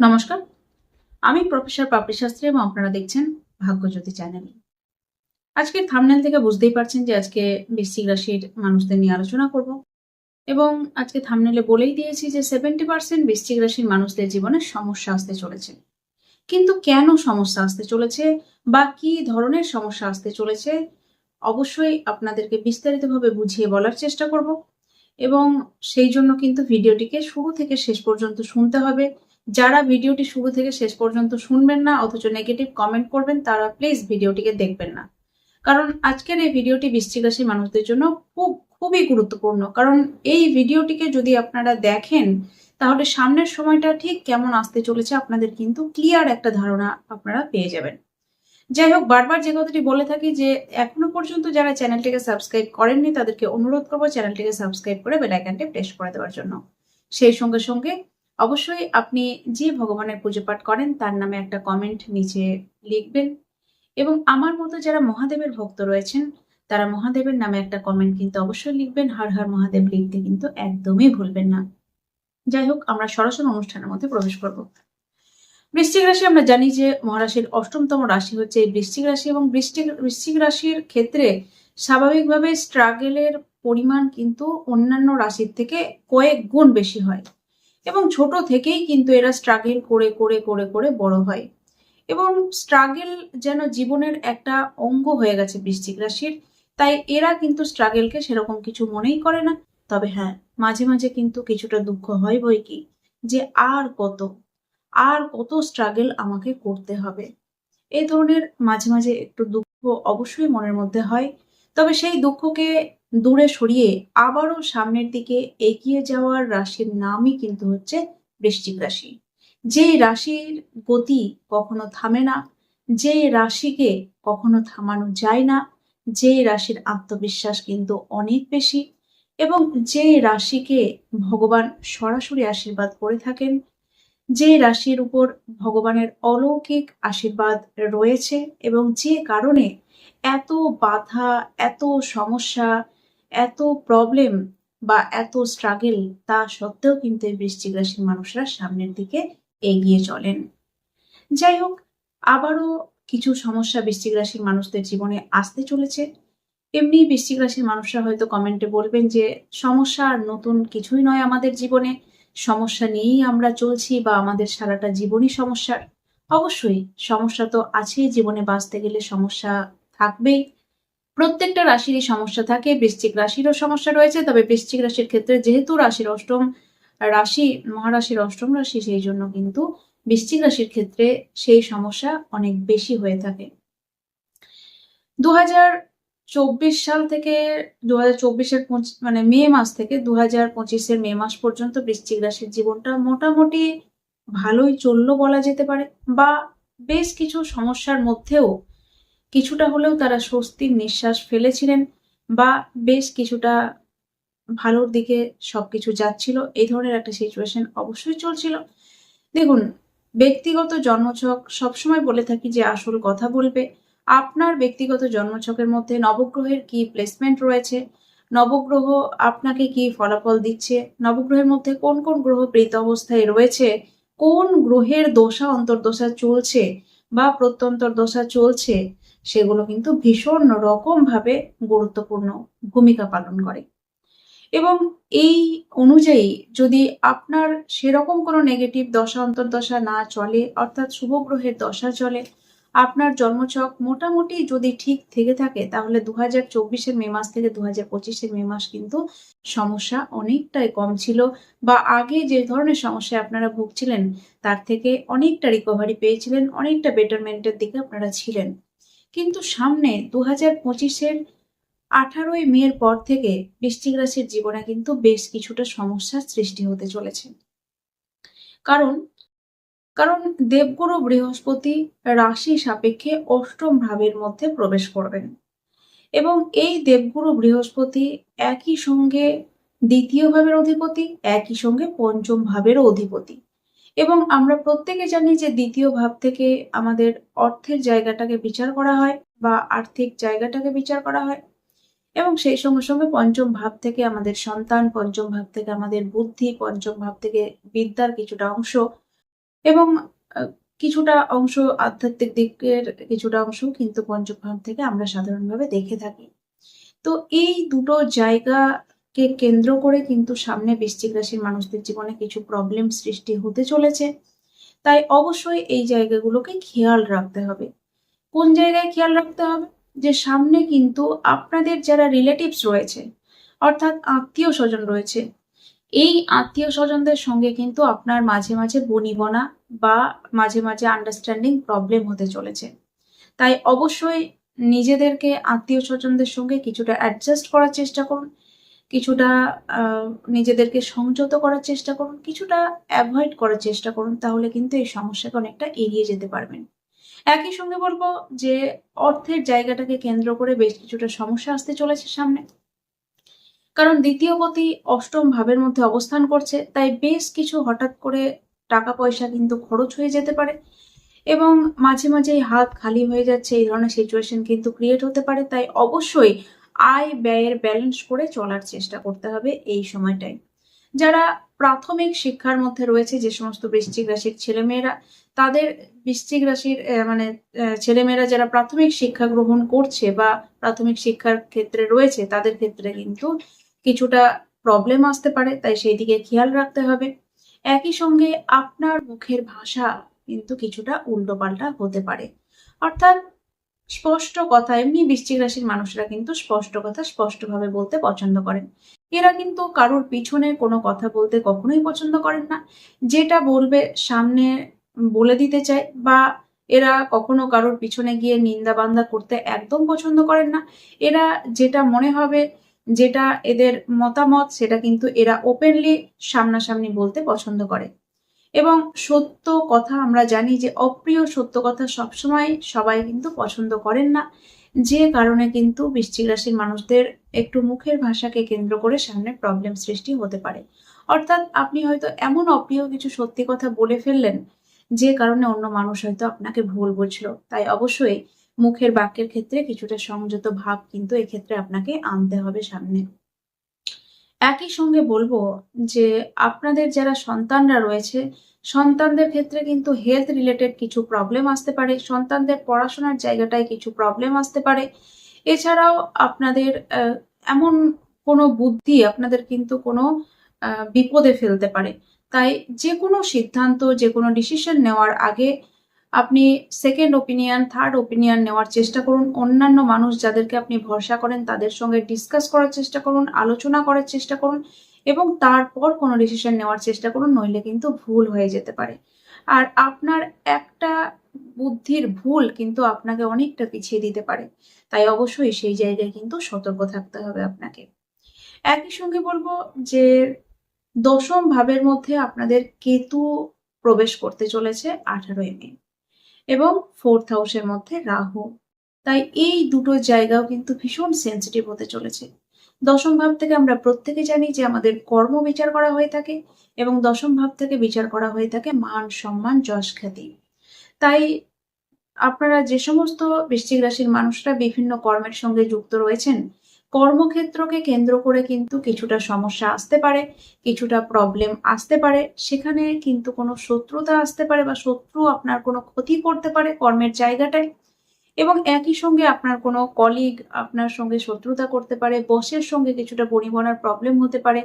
নমস্কার। আমি প্রফেসর পাপড়ি শাস্ত্রী এবং আপনারা দেখছেন ভাগ্যজ্যোতি চ্যানেল। আজকের থামনেল থেকে বুঝতেই পারছেন যে আজকে বৃশ্চিক রাশির মানুষদের নিয়ে আলোচনা করব এবং আজকে থামনেলে বলেই দিয়েছি যে সেভেন্টি পার্সেন্ট বৃশ্চিক রাশির মানুষদের জীবনে সমস্যা আসতে চলেছে। কিন্তু কেন সমস্যা আসতে চলেছে বা কি ধরনের সমস্যা আসতে চলেছে অবশ্যই আপনাদেরকে বিস্তারিতভাবে বুঝিয়ে বলার চেষ্টা করব এবং সেই জন্য কিন্তু ভিডিওটিকে শুরু থেকে শেষ পর্যন্ত শুনতে হবে যারা ভিডিওটি শুরু থেকে শেষ পর্যন্ত শুনবেন না, অথচ নেগেটিভ কমেন্ট করবেন, তারা প্লিজ ভিডিওটিকে দেখবেন না। কারণ আজকের এই ভিডিওটি বৃশ্চিক রাশির মানুষদের জন্য খুব, খুবই গুরুত্বপূর্ণ। কারণ এই ভিডিওটিকে যদি আপনারা দেখেন, তাহলে সামনের সময়টা ঠিক কেমন আসতে চলেছে আপনাদের কিন্তু ক্লিয়ার একটা ধারণা আপনারা পেয়ে যাবেন। যাই হোক, বারবার যে কথাটি বলে থাকি যে, এখনও পর্যন্ত যারা চ্যানেলটিকে সাবস্ক্রাইব করেননি, তাদেরকে অনুরোধ করব চ্যানেলটিকে সাবস্ক্রাইব করে বেলাইকানটি প্রেস করে দেওয়ার জন্য। সেই সঙ্গে সঙ্গে অবশ্যই আপনি যে ভগবানের পুজো পাঠ করেন, তার নামে একটা কমেন্ট নিচে লিখবেন। এবং আমার মতো যারা মহাদেবের ভক্ত রয়েছেন, তারা মহাদেবের নামে একটা কমেন্ট কিন্তু অবশ্যই লিখবেন। হর হর মহাদেব লিখতে কিন্তু একদমই ভুলবেন না। যাই হোক, আমরা সরাসরি অনুষ্ঠানের মধ্যে প্রবেশ করব। বৃশ্চিক রাশি, আমরা জানি যে মহারাশির অষ্টমতম রাশি হচ্ছে এই বৃশ্চিক রাশি এবং বৃষ্টিক বৃশ্চিক রাশির ক্ষেত্রে স্বাভাবিকভাবে স্ট্রাগেলের পরিমাণ কিন্তু অন্যান্য রাশির থেকে কয়েক গুণ বেশি হয়। এবং ছোট থেকেই কিন্তু এরা স্ট্রাগল করে করে করে করে বড় হয়। এবং স্ট্রাগল যেন জীবনের একটা অঙ্গ হয়ে গেছে বৃশ্চিক রাশির, তাই এরা কিন্তু স্ট্রাগলকে সেরকম কিছু মনেই করে না। তবে হ্যাঁ মাঝে মাঝে কিন্তু কিছুটা দুঃখ হয় বই কি, যে আর কত আর কত স্ট্রাগল আমাকে করতে হবে। এই ধরনের মাঝে মাঝে একটু দুঃখ অবশ্যই মনের মধ্যে হয়, তবে সেই দুঃখকে দূরে সরিয়ে আবারও সামনের দিকে এগিয়ে যাওয়ার রাশির নামই কিন্তু হচ্ছে বৃশ্চিক রাশি। যে রাশির গতি কখনো থামে না, যে রাশিকে কখনো থামানো যায় না, যে রাশির আত্মবিশ্বাস কিন্তু অনেক বেশি এবং যে রাশিকে ভগবান সরাসরি আশীর্বাদ করে থাকেন, যে রাশির উপর ভগবানের অলৌকিক আশীর্বাদ রয়েছে এবং যে কারণে এত বাধা, এত সমস্যা এত প্রবলেম বা এত স্ট্রাগল তা সত্ত্বেও কিন্তু এই বৃশ্চিক রাশির মানুষরা সামনের দিকে এগিয়ে চলেন। যাই হোক, আবারও কিছু সমস্যা বৃশ্চিক রাশির মানুষদের জীবনে আসতে চলেছে। এমনি বৃশ্চিক রাশির মানুষরা হয়তো কমেন্টে বলবেন যে, সমস্যা আর নতুন কিছুই নয় আমাদের জীবনে। সমস্যা নিয়েই আমরা চলছি বা আমাদের সারাটা জীবনই সমস্যার। অবশ্যই সমস্যা তো আছেই, জীবনে বাঁচতে গেলে সমস্যা থাকবেই। প্রত্যেকটা রাশিরই সমস্যা থাকে, বৃশ্চিক রাশিরও সমস্যা রয়েছে, তবে বৃশ্চিক রাশির ক্ষেত্রে যেহেতু রাশির অষ্টম রাশি, মহারাশির অষ্টম রাশি, সেই জন্য কিন্তু বৃশ্চিক রাশির ক্ষেত্রে সেই সমস্যা অনেক বেশি হয়ে থাকে। দু চব্বিশ সাল থেকে দু হাজার চব্বিশের মানে মে মাস থেকে দু হাজার পঁচিশের মে মাস পর্যন্ত বৃশ্চিক রাশির জীবনটা মোটামুটি ভালোই চলল বলা যেতে পারে, বা বেশ কিছু সমস্যার মধ্যেও কিছুটা হলেও তারা স্বস্তির নিঃশ্বাস ফেলেছিলেন বা বেশ কিছুটা ভালোর দিকে সবকিছু যাচ্ছিল। এই ধরনের একটা সিচুয়েশন অবশ্যই চলছিল। দেখুন, ব্যক্তিগত জন্মছক সবসময় বলে থাকি যে আসল কথা বলবে। আপনার ব্যক্তিগত জন্মছকের মধ্যে নবগ্রহের কি প্লেসমেন্ট রয়েছে? নবগ্রহ আপনাকে কি ফলাফল দিচ্ছে? নবগ্রহের মধ্যে কোন কোন গ্রহ প্রীত অবস্থায় রয়েছে? কোন গ্রহের দশা, অন্তর্দশা চলছে বা প্রত্যন্তর দশা চলছে? সেগুলো কিন্তু ভীষণ রকমভাবে গুরুত্বপূর্ণ ভূমিকা পালন করে। এবং এই অনুযায়ী যদি আপনার সেরকম কোনো নেগেটিভ দশা, অন্তর্দশা না চলে, অর্থাৎ শুভ গ্রহের দশা চলে, আপনার জন্মছক মোটামুটি যদি ঠিক থেকে থাকে, তাহলে দু হাজার চব্বিশের মে মাস থেকে দু হাজার পঁচিশের মে মাস কিন্তু সমস্যা অনেকটাই কম ছিল বা আগে যে ধরনের সমস্যায় আপনারা ভুগছিলেন, তার থেকে অনেকটা রিকভারি পেয়েছিলেন, অনেকটা বেটারমেন্টের দিকে আপনারা ছিলেন। কিন্তু সামনে দু হাজার পঁচিশের আঠারোই মের পর থেকে বৃশ্চিক রাশির জীবনে কিন্তু বেশ কিছুটা সমস্যার সৃষ্টি হতে চলেছে। কারণ কারণ দেবগুরু বৃহস্পতি রাশি সাপেক্ষে অষ্টম ভাবের মধ্যে প্রবেশ করবেন এবং এই দেবগুরু বৃহস্পতি একই সঙ্গে দ্বিতীয় ভাবের অধিপতি, একই সঙ্গে পঞ্চম ভাবেরও অধিপতি। এবং আমরা প্রত্যেকে জানি যে দ্বিতীয় ভাব থেকে আমাদের অর্থের জায়গাটাকে বিচার করা হয় বা আর্থিক জায়গাটাকে বিচার করা হয়। এবং সেই সঙ্গে সঙ্গে পঞ্চম ভাব থেকে আমাদের সন্তান, পঞ্চম ভাব থেকে আমাদের বুদ্ধি, পঞ্চম ভাব থেকে বিদ্যার কিছুটা অংশ এবং কিছুটা অংশ আধ্যাত্মিক দিকের কিছুটা অংশ কিন্তু পঞ্চভাব থেকে আমরা সাধারণভাবে দেখে থাকি। তো এই দুটো জায়গাকে কেন্দ্র করে কিন্তু সামনে বৃশ্চিক রাশির মানুষদের জীবনে কিছু প্রবলেম সৃষ্টি হতে চলেছে। তাই অবশ্যই এই জায়গাগুলোকে খেয়াল রাখতে হবে। কোন জায়গায় খেয়াল রাখতে হবে? যে সামনে কিন্তু আপনাদের যারা রিলেটিভস রয়েছে, অর্থাৎ আত্মীয় স্বজন রয়েছে, এই আত্মীয় স্বজনদের সঙ্গে কিন্তু আপনার মাঝে মাঝে বনিবনা বা মাঝে মাঝে আন্ডারস্ট্যান্ডিং প্রবলেম হতে চলেছে। তাই অবশ্যই নিজেদেরকে আত্মীয় স্বজনদের সঙ্গে কিছুটা অ্যাডজাস্ট করার চেষ্টা করুন। কিছুটা নিজেদেরকে সংযত করার চেষ্টা করুন, কিছুটা অ্যাভয়েড করার চেষ্টা করুন, তাহলে কিন্তু এই সমস্যাকে অনেকটা এড়িয়ে যেতে পারবেন। একই সঙ্গে বলব যে, অর্থের জায়গাটাকে কেন্দ্র করে বেশ কিছুটা সমস্যা আসতে চলেছে সামনে। কারণ দ্বিতীয় গতি অষ্টম ভাবের মধ্যে অবস্থান করছে, তাই বেশ কিছু হঠাৎ করে টাকা পয়সা কিন্তু খরচ হয়ে যেতে পারে এবং মাঝে মাঝেই হাত খালি হয়ে যাচ্ছে, এই ধরনের সিচুয়েশন কিন্তু ক্রিয়েট হতে পারে, তাই অবশ্যই আয় ব্যয়ের ব্যালেন্স করে চলার চেষ্টা করতে হবে এই সময়টায়। যারা প্রাথমিক শিক্ষার মধ্যে রয়েছে, যে সমস্ত বৃশ্চিক রাশির ছেলেমেয়েরা, তাদের বৃশ্চিক রাশির মানে ছেলেমেয়েরা যারা প্রাথমিক শিক্ষা গ্রহণ করছে বা প্রাথমিক শিক্ষার ক্ষেত্রে রয়েছে, তাদের ক্ষেত্রে কিন্তু কিছুটা প্রবলেম আসতে পারে, তাই সেই দিকে খেয়াল রাখতে হবে। একই সঙ্গে আপনার মুখের ভাষা কিন্তু কিছুটা উল্টোপাল্টা হতে পারে। অর্থাৎ স্পষ্ট কথা, এমনি বৃশ্চিক রাশির মানুষরা কিন্তু স্পষ্ট কথা স্পষ্টভাবে বলতে পছন্দ করেন। এরা কিন্তু কারোর পিছনে কোনো কথা বলতে কখনোই পছন্দ করেন না। যেটা বলবে সামনে বলে দিতে চায় বা এরা কখনো কারোর পিছনে গিয়ে নিন্দা বান্দা করতে একদম পছন্দ করেন না। এরা যেটা মনে হবে, যেটা এদের মতামত, সেটা কিন্তু এরা ওপেনলি সামনাসামনি বলতে পছন্দ করে। এবং সত্য কথা আমরা জানি যে অপ্রিয় সত্য কথা সবসময় সবাই কিন্তু পছন্দ করেন না। যে কারণে কিন্তু বৃশ্চিক রাশির মানুষদের একটু মুখের ভাষাকে কেন্দ্র করে সামনে প্রবলেম সৃষ্টি হতে পারে। অর্থাৎ আপনি হয়তো এমন অপ্রিয় কিছু সত্যি কথা বলে ফেললেন, যে কারণে অন্য মানুষ হয়তো আপনাকে ভুল বুঝলো। তাই অবশ্যই মুখের বাক্যের ক্ষেত্রে কিছুটা সংযত ভাব কিন্তু এক্ষেত্রে আপনাকে আনতে হবে সামনে। একই সঙ্গে বলব যে আপনাদের যারা সন্তানরা রয়েছে, সন্তানদের ক্ষেত্রে কিন্তু হেলথ রিলেটেড কিছু প্রবলেম আসতে পারে, সন্তানদের পড়াশোনার জায়গাটায় কিছু প্রবলেম আসতে পারে। এছাড়াও আপনাদের এমন কোনো বুদ্ধি আপনাদের কিন্তু কোনো বিপদে ফেলতে পারে। তাই যে কোনো সিদ্ধান্ত যে কোনো ডিসিশন নেওয়ার আগে আপনি সেকেন্ড ওপিনিয়ন থার্ড ওপিনিয়ন নেওয়ার চেষ্টা করুন। অন্যান্য মানুষ যাদেরকে আপনি ভরসা করেন, তাদের সঙ্গে ডিসকাস করার চেষ্টা করুন, আলোচনা করার চেষ্টা করুন এবং তারপর কোনো ডিসিশন নেওয়ার চেষ্টা করুন, নইলে কিন্তু ভুল হয়ে যেতে পারে। আর আপনার একটা বুদ্ধির ভুল কিন্তু আপনাকে অনেকটা পিছিয়ে দিতে পারে। তাই অবশ্যই সেই জায়গায় কিন্তু সতর্ক থাকতে হবে আপনাকে। একই সঙ্গে বলব যে, দশম ভাবের মধ্যে আপনাদের কেতু প্রবেশ করতে চলেছে আঠারোই মে। এবং ফোর্থ হাউসের মধ্যে রাহু। তাই এই দুটো জায়গাও কিন্তু ভীষণ সেন্সিটিভ হতে চলেছে। দশম ভাব থেকে আমরা প্রত্যেকে জানি যে আমাদের কর্ম বিচার করা হয়ে থাকে এবং দশম ভাব থেকে বিচার করা হয়ে থাকে মান, সম্মান, যশ, খ্যাতি। তাই আপনারা যে সমস্ত বৃশ্চিক রাশির মানুষরা বিভিন্ন কর্মের সঙ্গে যুক্ত রয়েছেন কর্মক্ষেত্রকে কেন্দ্র করে কিন্তু কিছুটা সমস্যা আসতে পারে, কিছুটা প্রবলেম আসতে পারে। সেখানে কিন্তু কোনো শত্রুতা আসতে পারে বা শত্রু আপনার কোনো ক্ষতি করতে পারে কর্মের জায়গাটায়। এবং একই সঙ্গে আপনার কোনো কলিগ আপনার সঙ্গে শত্রুতা করতে পারে বসের সঙ্গে কিছুটা পরিবহনের প্রবলেম হতে পারে।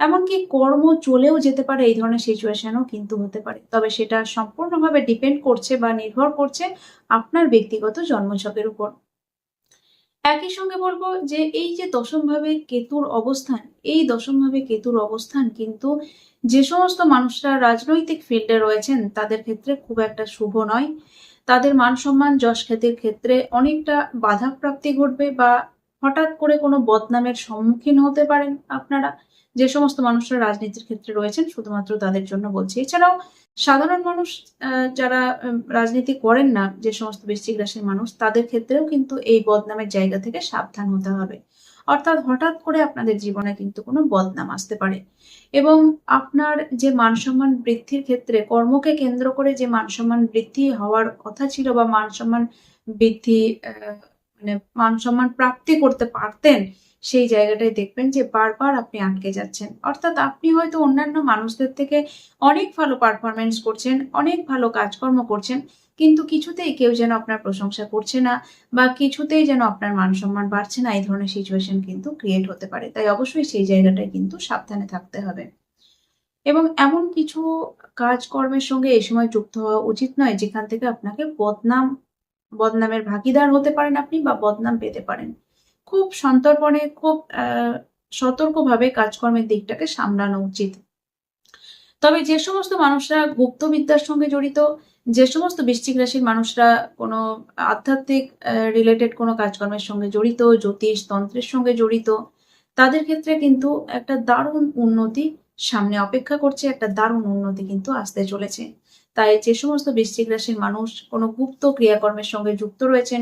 এমনকি কর্ম চলেও যেতে পারে, এই ধরনের সিচুয়েশনও কিন্তু হতে পারে। তবে সেটা সম্পূর্ণভাবে ডিপেন্ড করছে বা নির্ভর করছে আপনার ব্যক্তিগত জন্মছকের উপর। একই সঙ্গে বলব যে এই যে দশমভাবে কেতুর অবস্থান, এই দশমভাবে কেতুর অবস্থান কিন্তু যে সমস্ত মানুষরা রাজনৈতিক ফিল্ডে রয়েছেন, তাদের ক্ষেত্রে খুব একটা শুভ নয়। তাদের মান সম্মান, যশ খ্যাতির ক্ষেত্রে অনেকটা বাধাপ্রাপ্তি ঘটবে বা হঠাৎ করে কোনো বদনামের সম্মুখীন হতে পারেন আপনারা। যে সমস্ত মানুষরা রাজনীতির ক্ষেত্রে রয়েছেন, শুধুমাত্র তাদের জন্য বলছি। এছাড়াও সাধারণ মানুষ যারা রাজনীতি করেন না, যে সমস্ত বৃশ্চিক রাশির মানুষ, তাদের ক্ষেত্রেও কিন্তু এই বদনামের জায়গা থেকে সাবধান হতে হবে। অর্থাৎ হঠাৎ করে আপনাদের জীবনে কিন্তু কোনো বদনাম আসতে পারে। এবং আপনার যে মান সম্মান বৃদ্ধির ক্ষেত্রে কর্মকে কেন্দ্র করে যে মান সম্মান বৃদ্ধি হওয়ার কথা ছিল বা মান সম্মান বৃদ্ধি মানে মান সম্মান প্রাপ্তি করতে পারতেন সেই জায়গাটায় দেখবেন যে বারবার আপনি আটকে যাচ্ছেন। অর্থাৎ আপনি হয়তো অন্যান্য মানুষদের থেকে অনেক ভালো পারফরমেন্স করছেন, অনেক ভালো কাজকর্ম করছেন, কিন্তু কিছুতেই কেউ যেন আপনার প্রশংসা করছে না বা কিছুতেই যেন আপনার মান সম্মান বাড়ছে না, এই ধরনের সিচুয়েশন কিন্তু ক্রিয়েট হতে পারে। তাই অবশ্যই সেই জায়গাটায় কিন্তু সাবধানে থাকতে হবে। এবং এমন কিছু কাজকর্মের সঙ্গে এই সময় যুক্ত হওয়া উচিত নয়, যেখান থেকে আপনাকে বদনাম, বদনামের ভাগিদার হতে পারেন আপনি বা বদনাম পেতে পারেন। খুব সন্তর্পণে, খুব সতর্কভাবে কাজকর্মের দিকটাকে সামলানো উচিত। তবে যে সমস্ত মানুষরা গুপ্তবিদ্যার সঙ্গে জড়িত, যে সমস্ত বৃশ্চিক রাশির মানুষরা কোনো আধ্যাত্মিক রিলেটেড কোনো কাজকর্মের সঙ্গে জড়িত, জ্যোতিষ তন্ত্রের সঙ্গে জড়িত, তাদের ক্ষেত্রে কিন্তু একটা দারুণ উন্নতি সামনে অপেক্ষা করছে, একটা দারুণ উন্নতি কিন্তু আসতে চলেছে। তাই যে সমস্ত বৃশ্চিক রাশির মানুষ কোনো গুপ্ত ক্রিয়াকর্মের সঙ্গে যুক্ত রয়েছেন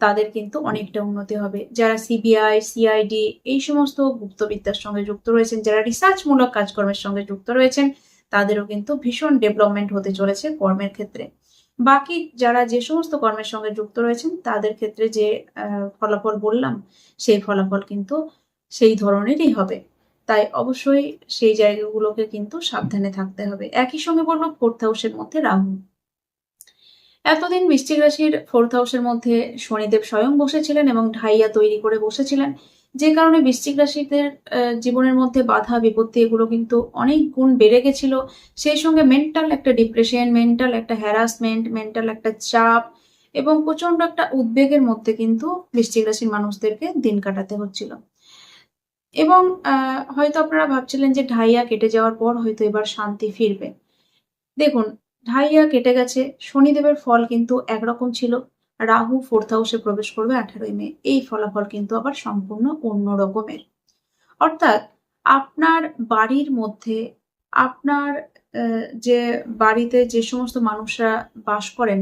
তাদের কিন্তু অনেকটা উন্নতি হবে। যারা সিবিআই সিআইডি এই সমস্ত গুপ্তবিদ্যার সঙ্গে যুক্ত রয়েছেন যারা রিসার্চমূলক কাজকর্মের সঙ্গে যুক্ত রয়েছেন তাদেরও কিন্তু ভীষণ ডেভেলপমেন্ট হতে চলেছে কর্মের ক্ষেত্রে। বাকি যারা যে সমস্ত কর্মের সঙ্গে যুক্ত রয়েছেন তাদের ক্ষেত্রে যে আহ, ফলাফল বললাম সেই ফলাফল কিন্তু সেই ধরনেরই হবে। তাই অবশ্যই সেই জায়গাগুলোকে কিন্তু সাবধানে থাকতে হবে। একই সঙ্গে বলব ফোর্থ হাউসের মধ্যে রাহু এতদিন বৃশ্চিক রাশির ফোর্থ হাউসের মধ্যে শনিদেব স্বয়ং বসেছিলেন এবং ঢাইয়া তৈরি করে বসেছিলেন। যে কারণে বৃশ্চিক রাশিদের জীবনের মধ্যে বাধা, বিপত্তি এগুলো কিন্তু অনেক গুণ বেড়ে গেছিল। সেই সঙ্গে মেন্টাল একটা ডিপ্রেশন মেন্টাল একটা হ্যারাসমেন্ট মেন্টাল একটা চাপ এবং প্রচণ্ড একটা উদ্বেগের মধ্যে কিন্তু বৃশ্চিক রাশির মানুষদেরকে দিন কাটাতে হচ্ছিল। এবং হয়তো আপনারা ভাবছিলেন যে ঢাইয়া কেটে যাওয়ার পর হয়তো এবার শান্তি ফিরবে। দেখুন ঢাইয়া কেটে গেছে। শনিদেবের ফল কিন্তু একরকম ছিল। রাহু ফোর্থ হাউসে প্রবেশ করবে আঠারোই মে। এই ফলাফল কিন্তু আবার সম্পূর্ণ অন্য রকমের। অর্থাৎ আপনার বাড়ির মধ্যে আপনার যে বাড়িতে যে সমস্ত মানুষরা বাস করেন,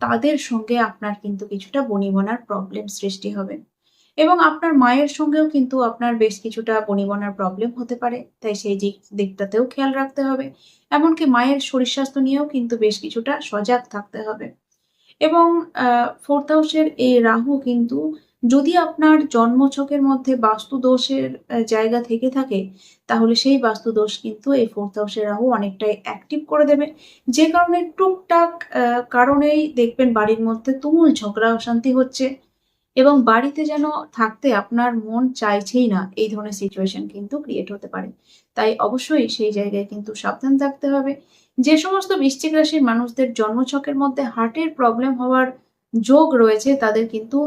তাদের সঙ্গে আপনার কিন্তু কিছুটা বনিবনার প্রবলেম সৃষ্টি হবে। এবং আপনার মায়ের সঙ্গেও কিন্তু আপনার বেশ কিছুটা বনিবনার প্রবলেম হতে পারে। তাই সেই দিক, দিকটাতেও খেয়াল রাখতে হবে। এমনকি মায়ের শরীর স্বাস্থ্য নিয়েও কিন্তু বেশ কিছুটা সজাগ থাকতে হবে। এবং ফোর্থ হাউসের এই রাহু কিন্তু যদি আপনার জন্মছকের মধ্যে বাস্তু দোষের জায়গা থেকে থাকে, তাহলে সেই বাস্তু দোষ কিন্তু এই ফোর্থ হাউসের রাহু অনেকটাই অ্যাক্টিভ করে দেবে। যে কারণে টুকটাক কারণেই দেখবেন বাড়ির মধ্যে তুমুল ঝগড়া, অশান্তি হচ্ছে। এবং বাড়িতে যেন থাকতে আপনার মন চাইছেই না, এই ধরনের সিচুয়েশন কিন্তু ক্রিয়েট হতে পারে। তাই অবশ্যই সেই জায়গায় কিন্তু সাবধান থাকতে হবে। যে সমস্ত বৃশ্চিক রাশির মানুষদের জন্মছকের মধ্যে হার্টের প্রবলেম হওয়ার যোগ রয়েছে, তাদের কিন্তু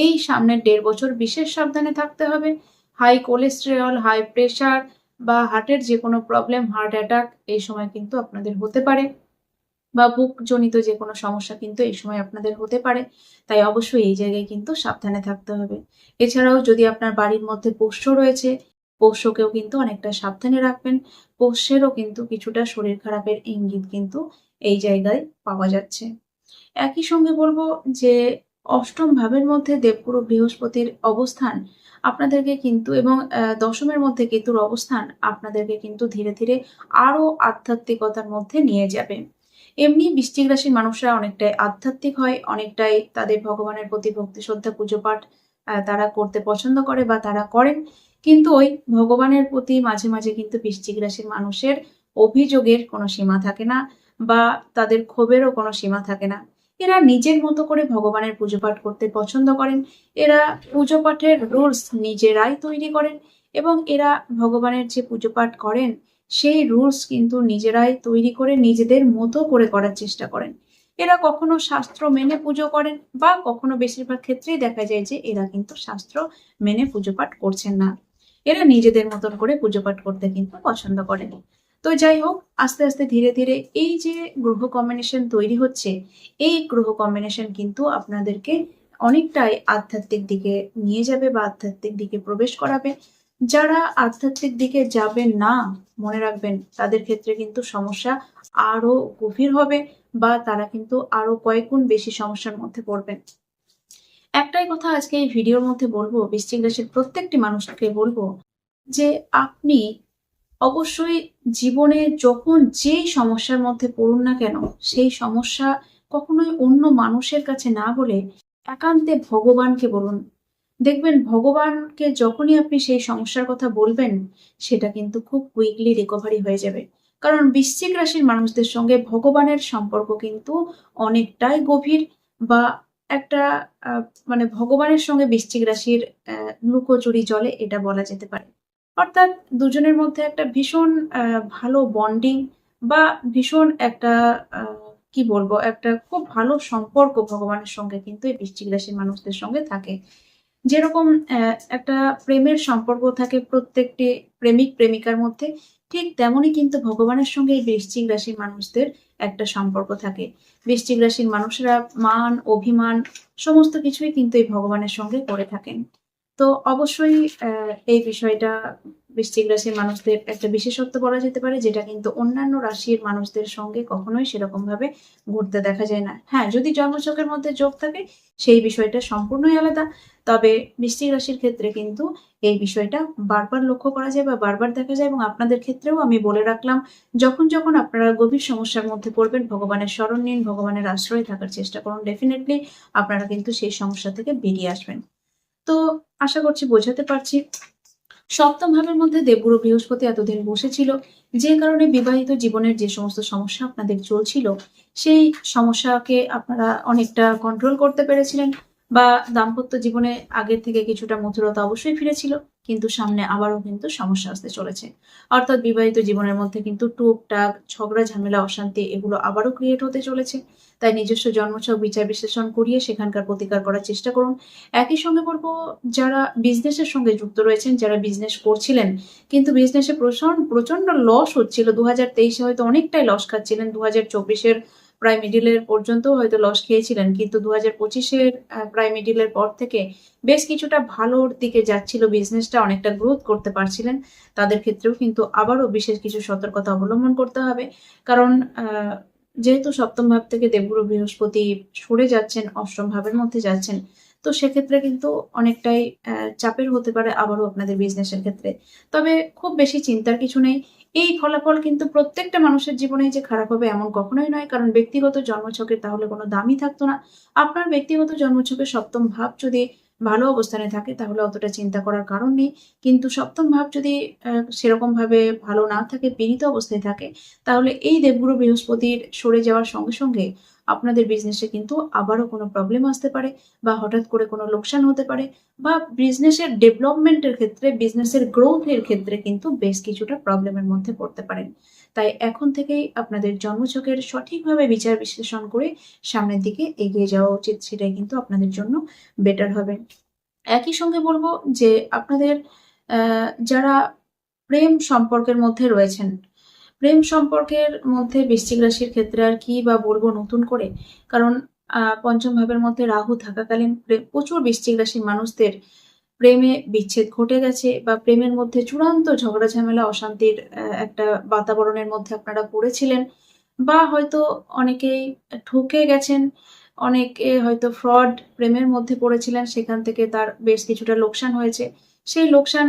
এই সামনের দেড় বছর বিশেষ সাবধানে থাকতে হবে। হাই কোলেস্টেরল হাই প্রেশার বা হার্টের যে কোনো প্রবলেম হার্ট অ্যাটাক এই সময় কিন্তু আপনাদের হতে পারে। বা বুক জনিত যে কোনো সমস্যা কিন্তু এই সময় আপনাদের হতে পারে। তাই অবশ্যই এই জায়গায় কিন্তু সাবধানে থাকতে হবে। এছাড়াও যদি আপনার বাড়ির মধ্যে পোষ্য রয়েছে, পোষ্যকেও কিন্তু অনেকটা সাবধানে রাখবেন। পোষ্যেরও কিন্তু কিছুটা শরীর খারাপের ইঙ্গিত কিন্তু এই জায়গায় পাওয়া যাচ্ছে। একই সঙ্গে বলব যে, অষ্টম ভাবের মধ্যে দেবগুরু বৃহস্পতির অবস্থান আপনাদেরকে কিন্তু এবং দশমের মধ্যে কেতুর অবস্থান আপনাদেরকে কিন্তু ধীরে ধীরে আরও আধ্যাত্মিকতার মধ্যে নিয়ে যাবে। এমনি বৃশ্চিক রাশির মানুষরা অনেকটাই আধ্যাত্মিক হয়, অনেকটাই তাদের ভগবানের প্রতি ভক্তি, শ্রদ্ধা, পুজো পাঠ তারা করতে পছন্দ করে বা তারা করেন। কিন্তু ওই ভগবানের প্রতি মাঝে মাঝে কিন্তু বৃশ্চিক রাশির মানুষের অভিযোগের কোনো সীমা থাকে না বা তাদের ক্ষোভেরও কোনো সীমা থাকে না। এরা নিজের মতো করে ভগবানের পুজো পাঠ করতে পছন্দ করেন। এরা পুজো পাঠের রুলস নিজেরাই তৈরি করেন এবং এরা ভগবানের যে পুজো পাঠ করেন সেই রুলস কিন্তু নিজেরাই তৈরি করে নিজেদের মতো করে করার চেষ্টা করেন। এরা কখনো শাস্ত্র মেনে পুজো করেন বা কখনো বেশিরভাগ ক্ষেত্রেই দেখা যায় যে এরা কিন্তু শাস্ত্র মেনে পুজো পাঠ করছেন না। এরা নিজেদের মতন করে পুজো পাঠ করতে কিন্তু পছন্দ করেন। তো যাই হোক, আস্তে আস্তে ধীরে ধীরে এই যে গ্রহ কম্বিনেশন তৈরি হচ্ছে, এই গ্রহ কম্বিনেশন কিন্তু আপনাদেরকে অনেকটাই আধ্যাত্মিক দিকে নিয়ে যাবে বা আধ্যাত্মিক দিকে প্রবেশ করাবে। যারা আধ্যাত্মিক দিকে যাবেন না, মনে রাখবেন তাদের ক্ষেত্রে কিন্তু সমস্যা আরও গভীর হবে বা তারা কিন্তু আরও কয়েক গুণ বেশি সমস্যার মধ্যে পড়বেন। একটাই কথা আজকে এই ভিডিওর মধ্যে বলব, বৃশ্চিক রাশির প্রত্যেকটি মানুষকে বলব যে আপনি অবশ্যই জীবনে যখন যেই সমস্যার মধ্যে পড়ুন না কেন, সেই সমস্যা কখনোই অন্য মানুষের কাছে না বলে একান্তে ভগবানকে বলুন। দেখবেন ভগবানকে যখনই আপনি সেই সমস্যার কথা বলবেন, সেটা কিন্তু খুব কুইকলি রিকভারি হয়ে যাবে। কারণ বৃশ্চিক রাশির মানুষদের সঙ্গে ভগবানের সম্পর্ক কিন্তু অনেকটাই গভীর বা একটা মানে ভগবানের সঙ্গে বৃশ্চিক রাশির লুকোচুরি জলে এটা বলা যেতে পারে। অর্থাৎ দুজনের মধ্যে একটা ভীষণ ভালো বন্ডিং বা ভীষণ একটা কি বলব, একটা খুব ভালো সম্পর্ক ভগবানের সঙ্গে কিন্তু এই বৃশ্চিক রাশির মানুষদের সঙ্গে থাকে। যেরকম একটা প্রেমের সম্পর্ক থাকে প্রত্যেকটি প্রেমিক প্রেমিকার মধ্যে, ঠিক তেমনই কিন্তু ভগবানের সঙ্গে এই বৃশ্চিক রাশির মানুষদের একটা সম্পর্ক থাকে। বৃশ্চিক রাশির মানুষরা মান, অভিমান, সমস্ত কিছুই কিন্তু এই ভগবানের সঙ্গে করে থাকেন। তো অবশ্যই এই বিষয়টা বৃশ্চিক রাশির মানুষদের একটা বিশেষত্ব বলা যেতে পারে, যেটা কিন্তু অন্যান্য রাশির মানুষদের সঙ্গে কখনোই সেরকম ভাবে ঘুরতে দেখা যায় না। হ্যাঁ যদি জন্মচকের মধ্যে যোগ থাকে, সেই বিষয়টা সম্পূর্ণই আলাদা। তবে বৃশ্চিক রাশির ক্ষেত্রে কিন্তু এই বিষয়টা বারবার লক্ষ্য করা যায় বা বারবার দেখা যায় এবং আপনাদের ক্ষেত্রেও আমি বলে রাখলাম, যখন যখন আপনারা গভীর সমস্যার মধ্যে পড়বেন, ভগবানের স্মরণ নিন, ভগবানের আশ্রয় থাকার চেষ্টা করুন ডেফিনেটলি আপনারা কিন্তু সেই সমস্যা থেকে বেরিয়ে আসবেন। তো আশা করছি বোঝাতে পারছি। সপ্তম ভাবের মধ্যে দেবগুরু বৃহস্পতি এতদিন বসেছিল। যে কারণে বিবাহিত জীবনের যে সমস্ত সমস্যা আপনাদের চলছিল, সেই সমস্যাকে আপনারা অনেকটা কন্ট্রোল করতে পেরেছিলেন বা দাম্পত্য জীবনে আগের থেকে কিছুটা মধুরতা অবশ্যই ফিরেছিল। কিন্তু সামনে আবারও কিন্তু সমস্যা আসতে চলেছে। অর্থাৎ বিবাহিত জীবনের মধ্যে কিন্তু টুকটাক ঝগড়া, ঝামেলা, অশান্তি এগুলো আবারও ক্রিয়েট হতে চলেছে। তাই নিজস্ব জন্মছক বিচার বিশ্লেষণ করিয়ে সেখানকার প্রতিকার করার চেষ্টা করুন। একই সঙ্গে বলব, যারা বিজনেসের সঙ্গে যুক্ত রয়েছেন, যারা বিজনেস করছিলেন, কিন্তু বিজনেসে প্রচণ্ড প্রচণ্ড লস হচ্ছিল। দু হাজার তেইশে হয়তো অনেকটাই লস খাচ্ছিলেন। দু হাজার চব্বিশের প্রায় মিডিলের পর্যন্ত হয়তো লস খেয়েছিলেন, কিন্তু দু হাজার পঁচিশের প্রায় মিডিলের পর থেকে বেশ কিছুটা ভালোর দিকে যাচ্ছিল বিজনেসটা অনেকটা গ্রোথ করতে পারছিলেন। তাদের ক্ষেত্রেও কিন্তু আবারও বিশেষ কিছু সতর্কতা অবলম্বন করতে হবে। কারণ যেহেতু সপ্তম ভাব থেকে দেবগুরু বৃহস্পতি সরে যাচ্ছেন, অষ্টম ভাবের মধ্যে যাচ্ছেন, তো সেক্ষেত্রে কিন্তু অনেকটাই চাপের হতে পারে আবারও আপনাদের বিজনেসের ক্ষেত্রে। তবে খুব বেশি চিন্তার কিছু নেই। এই ফলাফল কিন্তু প্রত্যেকটা মানুষের জীবনে যে খারাপ হবে এমন কখনোই নয়, কারণ ব্যক্তিগত জন্মছকের তাহলে কোনো দামই থাকতো না। আপনার ব্যক্তিগত জন্মছকের সপ্তম ভাব যদি ভালো অবস্থানে থাকে, তাহলে অতটা চিন্তা করার কারণ নেই। কিন্তু সপ্তম ভাব যদি সেরকম ভাবে ভালো না থাকে, পীড়িত অবস্থায় থাকে, তাহলে এই দেবগুরু বৃহস্পতির সরে যাওয়ার সঙ্গে সঙ্গে আপনাদের বিজনেসে কিন্তু আবারও কোনো প্রবলেম আসতে পারে বা হঠাৎ করে কোনো লোকসান হতে পারে বা বিজনেসের ডেভেলপমেন্টের ক্ষেত্রে বিজনেসের গ্রোথের ক্ষেত্রে কিন্তু বেশ কিছুটা প্রবলেমের মধ্যে পড়তে পারেন। তাই এখন থেকেই আপনাদের জন্মছকের সঠিকভাবে বিচার বিশ্লেষণ করে সামনের দিকে এগিয়ে যাওয়া উচিত, সেটাই কিন্তু আপনাদের জন্য বেটার হবে। একই সঙ্গে বলব যে আপনাদের যারা প্রেম সম্পর্কের মধ্যে রয়েছেন প্রেম সম্পর্কের মধ্যে বৃশ্চিক রাশির ক্ষেত্রে আর কি বা বলব নতুন করে? কারণ পঞ্চম ভাবের মধ্যে রাহু থাকাকালীন প্রে- প্রচুর বৃশ্চিক রাশির মানুষদের প্রেমে বিচ্ছেদ ঘটে গেছে বা প্রেমের মধ্যে চূড়ান্ত ঝগড়া, ঝামেলা, অশান্তির একটা বাতাবরণের মধ্যে আপনারা পড়েছিলেন বা হয়তো অনেকেই ঠকে গেছেন, অনেকে হয়তো ফ্রড প্রেমের মধ্যে পড়েছিলেন, সেখান থেকে তার বেশ কিছুটা লোকসান হয়েছে। সেই লোকসান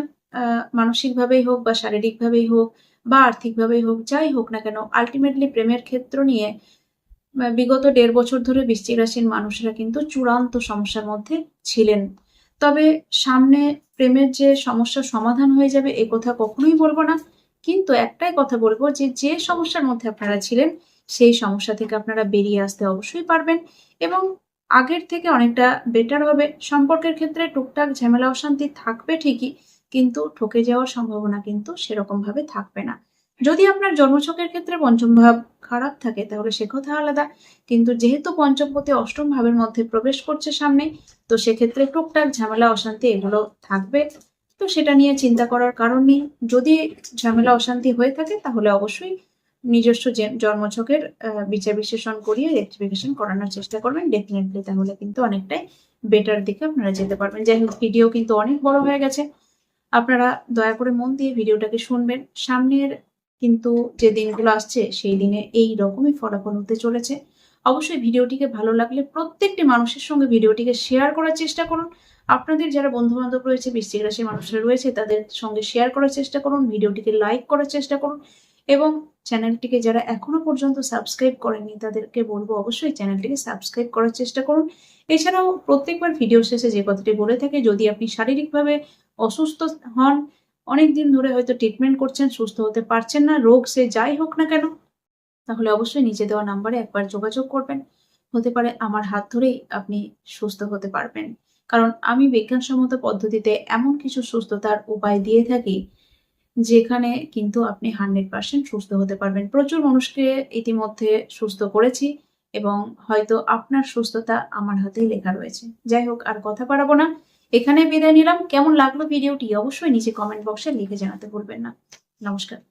মানসিকভাবেই হোক বা শারীরিকভাবেই হোক বা আর্থিকভাবেই হোক, যাই হোক না কেন আলটিমেটলি প্রেমের ক্ষেত্র নিয়ে বিগত দেড় বছর ধরে বৃশ্চিক রাশির মানুষরা কিন্তু চূড়ান্ত সমস্যার মধ্যে ছিলেন। তবে সামনে প্রেমের যে সমস্যা সমাধান হয়ে যাবে, এ কথা কখনোই বলব না। কিন্তু একটাই কথা বলব যে যে সমস্যার মধ্যে আপনারা ছিলেন, সেই সমস্যা থেকে আপনারা বেরিয়ে আসতে অবশ্যই পারবেন এবং আগের থেকে অনেকটা বেটার হবে। সম্পর্কের ক্ষেত্রে টুকটাক ঝামেলা, অশান্তি থাকবে ঠিকই কিন্তু ঠকে যাওয়ার সম্ভাবনা কিন্তু সেরকম ভাবে থাকবে না। যদি আপনার জন্মছকের ক্ষেত্রে পঞ্চম ভাব খারাপ থাকে, তাহলে সে কথা আলাদা। কিন্তু যেহেতু পঞ্চমপতি অষ্টম ভাবের মধ্যে প্রবেশ করছে সামনে, তো সেক্ষেত্রে টুকটাক ঝামেলা, অশান্তি এগুলো থাকবে। তো সেটা নিয়ে চিন্তা করার কারণ নেই। যদি ঝামেলা, অশান্তি হয়ে থাকে, তাহলে অবশ্যই নিজস্ব জন্মছকের বিচার বিশ্লেষণ করিয়ে রেক্টিফিকেশন করানোর চেষ্টা করবেন। ডেফিনেটলি তাহলে কিন্তু অনেকটাই বেটার দিকে আপনারা যেতে পারবেন। যাই হোক ভিডিও কিন্তু অনেক বড় হয়ে গেছে। আপনারা দয়া করে মন দিয়ে ভিডিওটাকে শুনবেন। সামনের কিন্তু যে দিনগুলো আসছে, সেই দিনে এই রকমই ফলাফল হতে চলেছে। অবশ্যই ভিডিওটিকে ভালো লাগলে প্রত্যেকটি মানুষের সঙ্গে ভিডিওটিকে শেয়ার করার চেষ্টা করুন। আপনাদের যারা বন্ধু বান্ধব রয়েছে বৃষ্টিক রাশির মানুষরা রয়েছে, তাদের সঙ্গে শেয়ার করার চেষ্টা করুন, ভিডিওটিকে লাইক করার চেষ্টা করুন এবং চ্যানেলটিকে যারা এখনও পর্যন্ত সাবস্ক্রাইব করেনি তাদেরকে বলব অবশ্যই চ্যানেলটিকে সাবস্ক্রাইব করার চেষ্টা করুন। এছাড়াও প্রত্যেকবার ভিডিও শেষে যে কথাটি বলে থাকে, যদি আপনি শারীরিকভাবে অসুস্থ হন অনেক দিন ধরে হয়তো ট্রিটমেন্ট করছেন, সুস্থ হতে পারছেন না, রোগ সে যাই হোক না কেন, তাহলে অবশ্যই নিচে দেওয়া নাম্বারে একবার যোগাযোগ করবেন। হতে পারে আমার হাত ধরেই আপনি সুস্থ হতে পারবেন। কারণ আমি বিজ্ঞানসম্মত পদ্ধতিতে এমন কিছু সুস্থতার উপায় দিয়ে থাকি যেখানে কিন্তু আপনি হান্ড্রেড পার্সেন্ট সুস্থ হতে পারবেন। প্রচুর মানুষকে ইতিমধ্যে সুস্থ করেছি এবং হয়তো আপনার সুস্থতা আমার হাতেই লেখা রয়েছে। যাই হোক, আর কথা পারাবো না। এখানে বিদায় নিলাম। কেমন লাগল ভিডিওটি অবশ্যই নিচে কমেন্ট বক্সে লিখে জানাতে ভুলবেন না। নমস্কার।